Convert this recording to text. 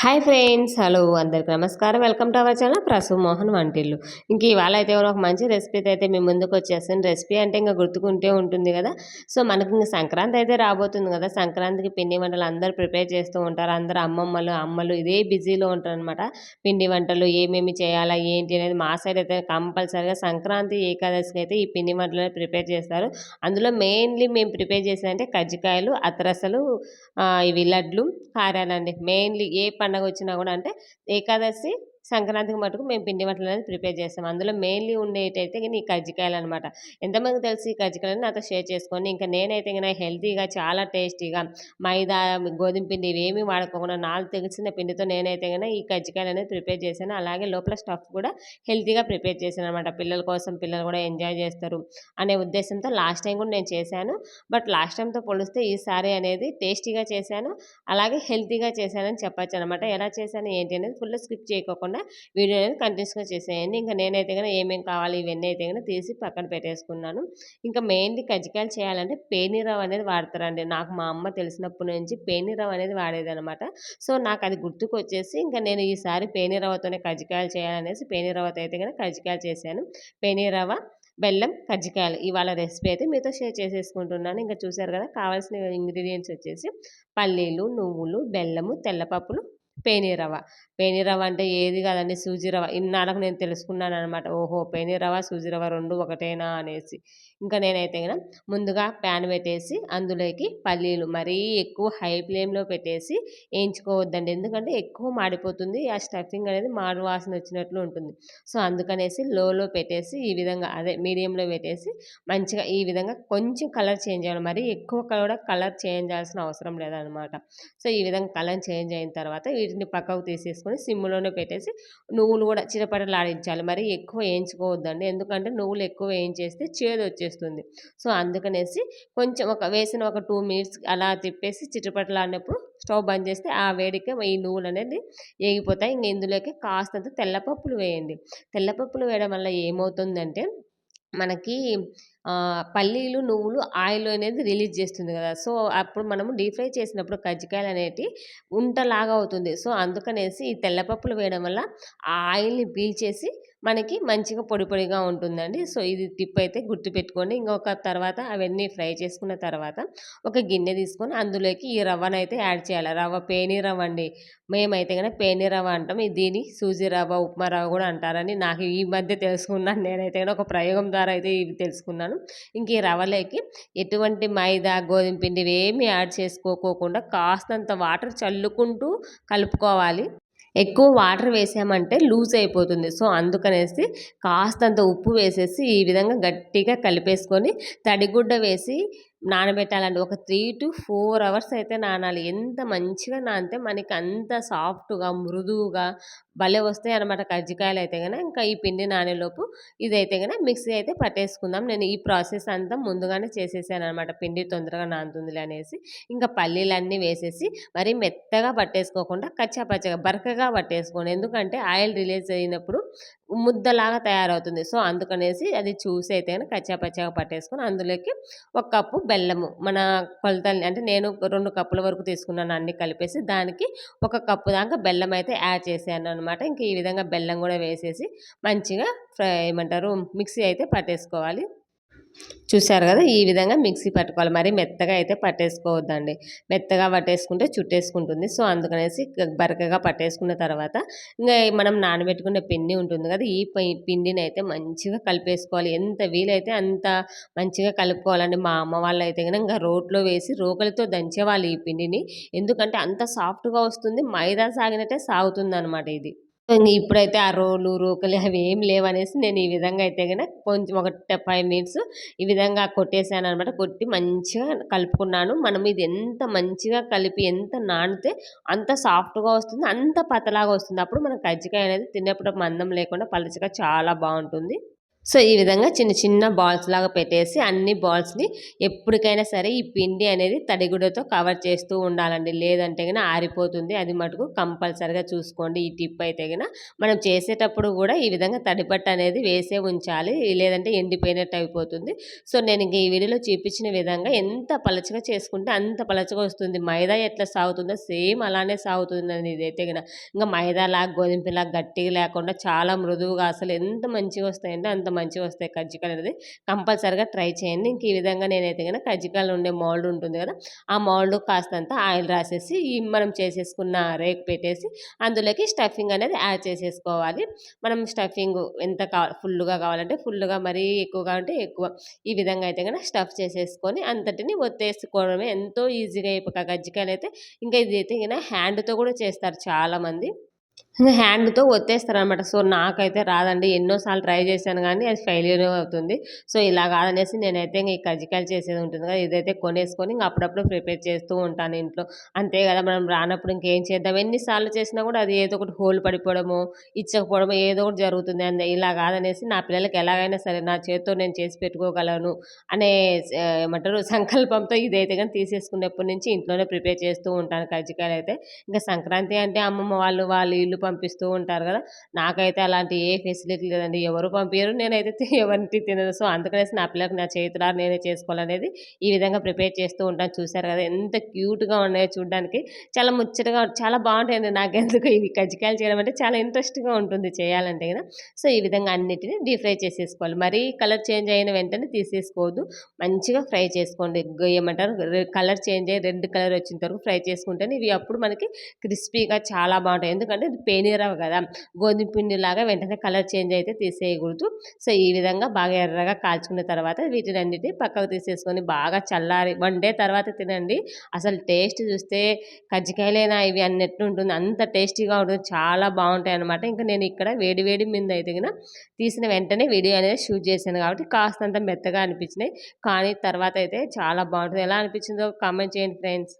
Hi friends hello అందరికి నమస్కారం. Welcome to our channel Prasu Mohan వంటిల్లు. ఇంక ఇవాళ అయితే ఒక మంచి రెసిపీ అయితే మేము ముందుకు వచ్చేస్తాను రెసిపీ అంటే ఇంకా గుర్తుకుంటే ఉంటుంది కదా. సో మనకి ఇంకా సంక్రాంతి అయితే రాబోతుంది కదా. సంక్రాంతికి పిండి వంటలు అందరూ ప్రిపేర్ చేస్తూ ఉంటారు. అందరు అమ్మమ్మలు అమ్మలు ఇదే బిజీలో ఉంటారు అనమాట పిండి వంటలు ఏమేమి చేయాలా ఏంటి అనేది మా సైడ్ అయితే కంపల్సరీగా సంక్రాంతి ఏకాదశికి అయితే ఈ పిండి వంటలు ప్రిపేర్ చేస్తారు. అందులో మెయిన్లీ మేము ప్రిపేర్ చేసేదంటే కజ్జికాయలు అతరసలు ఇవి లడ్లు కారాలండి. మెయిన్లీ ఏ పండగ వచ్చినా కూడా అంటే ఏకాదశి సంక్రాంతికి మటుకు మేము పిండి వంటలు అనేది ప్రిపేర్ చేస్తాం. అందులో మెయిన్లీ ఉండేటైతే ఈ కజ్జికాయలు అనమాట ఎంతమంది తెలిసి ఈ కజ్జికాయలు నాతో షేర్ చేసుకోండి ఇంకా నేనైతే ఇంకా హెల్తీగా చాలా టేస్టీగా మైదా గోధుమ పిండి ఇవేమీ వాడుకోకుండా నాలుగు తెలిసిన పిండితో నేనైతే కనుక ఈ కజ్జికాయలు అనేది ప్రిపేర్ చేశాను. అలాగే లోపల స్టఫ్ కూడా హెల్తీగా ప్రిపేర్ చేశాను అనమాట పిల్లల కోసం పిల్లలు కూడా ఎంజాయ్ చేస్తారు అనే ఉద్దేశంతో లాస్ట్ టైం కూడా నేను చేశాను. బట్ లాస్ట్ టైంతో పోలిస్తే ఈసారి అనేది టేస్టీగా చేశాను అలాగే హెల్తీగా చేశానని చెప్పచ్చు అనమాట ఎలా చేశాను ఏంటి అనేది ఫుల్ స్కిప్ చేయకోకుండా వీడియో అనేది కంటిన్యూస్గా చేసేయండి. ఇంకా నేనైతే కనుక ఏమేమి కావాలి ఇవన్నీ అయితే కనుక తీసి పక్కన పెట్టేసుకున్నాను. ఇంకా మెయిన్లీ కజ్జికాయలు చేయాలంటే పేనీరవ్ అనేది వాడతారండి. నాకు మా అమ్మ తెలిసినప్పటి నుంచి పేనీరవ్ అనేది వాడేదనమాట సో నాకు అది గుర్తుకు వచ్చేసి ఇంకా నేను ఈసారి పేనీరవ్వతోనే కజ్జికాయలు చేయాలనేసి పేనీరవ్వతో అయితే కనుక కజ్జికాయలు చేశాను. పేనీరవ్వ బెల్లం కజ్జికాయలు ఇవాళ రెసిపీ అయితే మీతో షేర్ చేసేసుకుంటున్నాను. ఇంకా చూసారు కదా కావాల్సిన ఇంగ్రీడియంట్స్ వచ్చేసి పల్లీలు నువ్వులు బెల్లము తెల్లపప్పులు పేనీరవ్వ. పేనీరవ్వ అంటే ఏది కాదండి సూజీ రవ్వ ఇన్నాళ్ళకు నేను తెలుసుకున్నాను అనమాట ఓహో పేనీరవ్వ సూజీ రవ్వ రెండు ఒకటేనా అనేసి. ఇంకా నేనైతే కదా ముందుగా ప్యాన్ పెట్టేసి అందులోకి పల్లీలు మరీ ఎక్కువ హై ఫ్లేమ్లో పెట్టేసి వేయించుకోవద్దండి. ఎందుకంటే ఎక్కువ మాడిపోతుంది ఆ స్టఫింగ్ అనేది మాడు వాసన వచ్చినట్లు ఉంటుంది. సో అందుకనేసి లోలో పెట్టేసి ఈ విధంగా అదే మీడియంలో పెట్టేసి మంచిగా ఈ విధంగా కొంచెం కలర్ చేంజ్ అవ్వాలి మరీ ఎక్కువ కూడా కలర్ చేంజ్ చేయాల్సిన అవసరం లేదనమాట సో ఈ విధంగా కలర్ చేంజ్ అయిన తర్వాత వీటిని పక్కకు తీసేసుకొని సిమ్లోనే పెట్టేసి నువ్వులు కూడా చిరపటలాడించాలి. మరి ఎక్కువ వేయించుకోవద్దండి. ఎందుకంటే నువ్వులు ఎక్కువ వేయించేస్తే చేదు వచ్చేస్తుంది. సో అందుకనేసి కొంచెం ఒక వేసిన ఒక టూ మినిట్స్ అలా తిప్పేసి చిటపటలాడినప్పుడు స్టవ్ బంద్ చేస్తే ఆ వేడికే ఈ నువ్వులు అనేది ఏగిపోతాయి. ఇంక ఇందులోకి కాస్తంత తెల్లపప్పులు వేయండి. తెల్లపప్పులు వేయడం వల్ల ఏమవుతుందంటే మనకి పల్లీలు నువ్వులు ఆయిల్ అనేది రిలీజ్ చేస్తుంది కదా! సో అప్పుడు మనము డీప్ ఫ్రై చేసినప్పుడు కజ్జికాయలు అనేటి ఉంటలాగా అవుతుంది. సో అందుకనేసి ఈ తెల్లపప్పులు వేయడం వల్ల ఆ ఆయిల్ని పీల్చేసి మనకి మంచిగా పొడి పొడిగా ఉంటుందండి. సో ఇది టిప్ అయితే గుర్తుపెట్టుకోండి. ఇంకొక తర్వాత అవన్నీ ఫ్రై చేసుకున్న తర్వాత ఒక గిన్నె తీసుకొని అందులోకి ఈ రవ్వను అయితే యాడ్ చేయాలి. రవ్వ పేని రవ్వ అండి. మేమైతే కనుక పేని రవ్వ అంటాం. దీని సూజీ రవ్వ ఉప్మా రవ్వ కూడా అంటారని నాకు ఈ మధ్య తెలుసుకున్నాను. నేనైతే కనుక ఒక ప్రయోగం ద్వారా అయితే ఇవి తెలుసుకున్నాను. ఇంక ఈ రవ్వలోకి ఎటువంటి మైదా గోధుమ పిండి ఏమి యాడ్ చేసుకోకోకుండా కాస్తంత వాటర్ చల్లుకుంటూ కలుపుకోవాలి. ఎక్కువ వాటర్ వేసామంటే లూజ్ అయిపోతుంది. సో అందుకనేసి కాస్తంత ఉప్పు వేసేసి ఈ విధంగా గట్టిగా కలిపేసుకొని తడిగుడ్డ వేసి నానబెట్టాలండి. ఒక త్రీ టు ఫోర్ అవర్స్ అయితే నానాలి. ఎంత మంచిగా నానితే మనకి అంత సాఫ్ట్గా మృదువుగా భలే వస్తాయి అనమాట కజ్జికాయలు అయితే కనుక ఇంకా ఈ పిండి నానేలోపు ఇదైతే కనుక మిక్సీ అయితే పట్టేసుకుందాం. నేను ఈ ప్రాసెస్ అంతా ముందుగానే చేసేసాను అనమాట పిండి తొందరగా నానుతుంది అనేసి. ఇంకా పల్లీలన్నీ వేసేసి మరీ మెత్తగా పట్టేసుకోకుండా కచ్చాపచ్చగా బరకగా పట్టేసుకోండి. ఎందుకంటే ఆయిల్ రిలీజ్ అయినప్పుడు ముద్దలాగా తయారవుతుంది. సో అందుకనేసి అది చూసి అయితే కచ్చాపచ్చగా పట్టేసుకొని అందులోకి ఒక కప్పు బెల్లము మన కొలతలు అంటే నేను రెండు కప్పుల వరకు తీసుకున్నాను అన్ని కలిపేసి దానికి ఒక కప్పు దాకా బెల్లం అయితే యాడ్ చేశాను అనమాట ఇంక ఈ విధంగా బెల్లం కూడా వేసేసి మంచిగా ఫ్రై ఏమంటారు మిక్సీ అయితే పట్టేసుకోవాలి. చూసారు కదా ఈ విధంగా మిక్సీ పట్టుకోవాలి. మరి మెత్తగా అయితే పట్టేసుకోవద్దండి. మెత్తగా పట్టేసుకుంటే చుట్టేసుకుంటుంది. సో అందుకనేసి బరకగా పట్టేసుకున్న తర్వాత ఇంకా మనం నానబెట్టుకునే పిండి ఉంటుంది కదా ఈ పిండిని అయితే మంచిగా కలిపేసుకోవాలి. ఎంత వీలైతే అంత మంచిగా కలుపుకోవాలండి. మా అమ్మ వాళ్ళు అయితే కనుక ఇంకా రోట్లో వేసి రోకలితో దంచేవాళ్ళు ఈ పిండిని. ఎందుకంటే అంత సాఫ్ట్గా వస్తుంది మైదా సాగినట్టే సాగుతుంది అనమాట ఇది. ఇప్పుడైతే ఆ రోలు రోకలి అవి ఏం లేవనేసి నేను ఈ విధంగా అయితే కనుక కొంచెం ఒక ఫైవ్ మినిట్స్ ఈ విధంగా కొట్టేసాను అనమాట కొట్టి మంచిగా కలుపుకున్నాను. మనం ఇది ఎంత మంచిగా కలిపి ఎంత నానితే అంత సాఫ్ట్గా వస్తుంది అంత పతలాగా వస్తుంది. అప్పుడు మనం కజ్జికాయ అనేది తినేప్పుడు మందం లేకుండా పలుచగా చాలా బాగుంటుంది. సో ఈ విధంగా చిన్న చిన్న బాల్స్ లాగా పెట్టేసి అన్ని బాల్స్ని ఎప్పటికైనా సరే ఈ పిండి అనేది తడిగుడతో కవర్ చేస్తూ ఉండాలండి. లేదంటే కనుక ఆరిపోతుంది. అది మటుకు కంపల్సరిగా చూసుకోండి. ఈ టిప్ అయితే కనుక మనం చేసేటప్పుడు కూడా ఈ విధంగా తడిపట్టు అనేది వేసే ఉంచాలి. లేదంటే ఎండిపోయినట్టు అయిపోతుంది. సో నేను ఇంక ఈ వీడియోలో చూపించిన విధంగా ఎంత పలచగా చేసుకుంటే అంత పలచగా వస్తుంది. మైదా ఎట్లా సాగుతుందో సేమ్ అలానే సాగుతుంది అండి ఇదైతే కనుక ఇంకా మైదాలా గోధుమ గట్టిగా లేకుండా చాలా మృదువుగా అసలు ఎంత మంచిగా వస్తాయంటే అంత మంచిగా వస్తాయి కజ్జికాయలు అనేది కంపల్సరిగా ట్రై చేయండి. ఇంక ఈ విధంగా నేనైతే కనుక కజ్జికాయలు ఉండే మోల్డ్ ఉంటుంది కదా ఆ మోల్డ్ కాస్తంత ఆయిల్ రాసేసి మనం చేసేసుకున్న రేక్ పెట్టేసి అందులోకి స్టఫింగ్ అనేది యాడ్ చేసేసుకోవాలి. మనం స్టఫింగ్ ఎంత కావాలి ఫుల్గా కావాలంటే ఫుల్గా మరీ ఎక్కువగా అంటే ఎక్కువ. ఈ విధంగా అయితే కనుక స్టఫ్ చేసేసుకొని అంతటిని ఒత్తేసుకోవడమే ఎంతో ఈజీగా అయిపోయి కజ్జికాయలు అయితే ఇంకా ఇది అయితే హ్యాండ్తో కూడా చేస్తారు చాలామంది. ఇంకా హ్యాండ్తో ఒత్తేస్తారనమాట సో నాకైతే రాదండి. ఎన్నోసార్లు ట్రై చేశాను కానీ అది ఫెయిల్యూర్ అవుతుంది. సో ఇలా కాదనేసి నేనైతే ఇంక ఈ కజ్జికాయలు చేసేది ఉంటుంది కదా ఇదైతే కొనేసుకొని ఇంక అప్పుడప్పుడు ప్రిపేర్ చేస్తూ ఉంటాను ఇంట్లో. అంతే కదా మనం రానప్పుడు ఇంకేం చేద్దాం? ఎన్నిసార్లు చేసినా కూడా అది ఏదో ఒకటి హోల్ పడిపోవడము ఇచ్చకపోవడము ఏదో ఒకటి జరుగుతుంది. అంతే ఇలా కాదనేసి నా పిల్లలకి ఎలాగైనా సరే నా చేతితో నేను చేసి పెట్టుకోగలను అనే ఏమంటారు సంకల్పంతో ఇదైతే కానీ తీసేసుకునేప్పటి నుంచి ఇంట్లోనే ప్రిపేర్ చేస్తూ ఉంటాను కజ్జికాయలు అయితే. ఇంకా సంక్రాంతి అంటే అమ్మమ్మ వాళ్ళు వాళ్ళు ఇల్లు పంపిస్తూ ఉంటారు కదా! నాకైతే అలాంటి ఏ ఫెసిలిటీ లేదండి. ఎవరు పంపించరు నేనైతే ఎవరికి తినదు సో అందుకనేసి నా పిల్లలకు నా చేతులా నేనే చేసుకోవాలనేది ఈ విధంగా ప్రిపేర్ చేస్తూ ఉంటాను. చూశారు కదా! ఎంత క్యూట్గా ఉన్నాయో చూడడానికి. చాలా ముచ్చటగా చాలా బాగుంటాయండి నాకెందుకు ఇవి కజ్జికాయలు చేయడం అంటే చాలా ఇంట్రెస్ట్గా ఉంటుంది చేయాలంటే కదా! సో ఈ విధంగా అన్నిటిని డీప్ ఫ్రై చేసేసుకోవాలి. మరీ కలర్ చేంజ్ అయిన వెంటనే తీసేసుకోవద్దు. మంచిగా ఫ్రై చేసుకోండి. ఏమంటారు? కలర్ చేంజ్ అయ్యి రెడ్ కలర్ వచ్చిన వరకు ఫ్రై చేసుకుంటేనే ఇవి అప్పుడు మనకి క్రిస్పీగా చాలా బాగుంటాయి. ఎందుకంటే పేనిరవ కదా గోధుమ పిండి లాగా వెంటనే కలర్ చేంజ్ అయితే తీసేయకూడదు. సో ఈ విధంగా బాగా ఎర్రగా కాల్చుకున్న తర్వాత వీటిని అన్నిటి పక్కకు తీసేసుకొని బాగా చల్లారి వన్ డే తర్వాత తినండి. అసలు టేస్ట్ చూస్తే కజ్జికాయలైనా ఇవి అన్నట్టు ఉంటుంది. అంత టేస్టీగా ఉంటుంది. చాలా బాగుంటాయి అనమాట ఇంకా నేను ఇక్కడ వేడి వేడి మీద అయితే తీసిన వెంటనే వీడియో అనేది షూట్ చేశాను కాబట్టి కాస్తంత మెత్తగా అనిపించినాయి. కానీ తర్వాత అయితే చాలా బాగుంటుంది. ఎలా అనిపించిందో కామెంట్ చేయండి ఫ్రెండ్స్.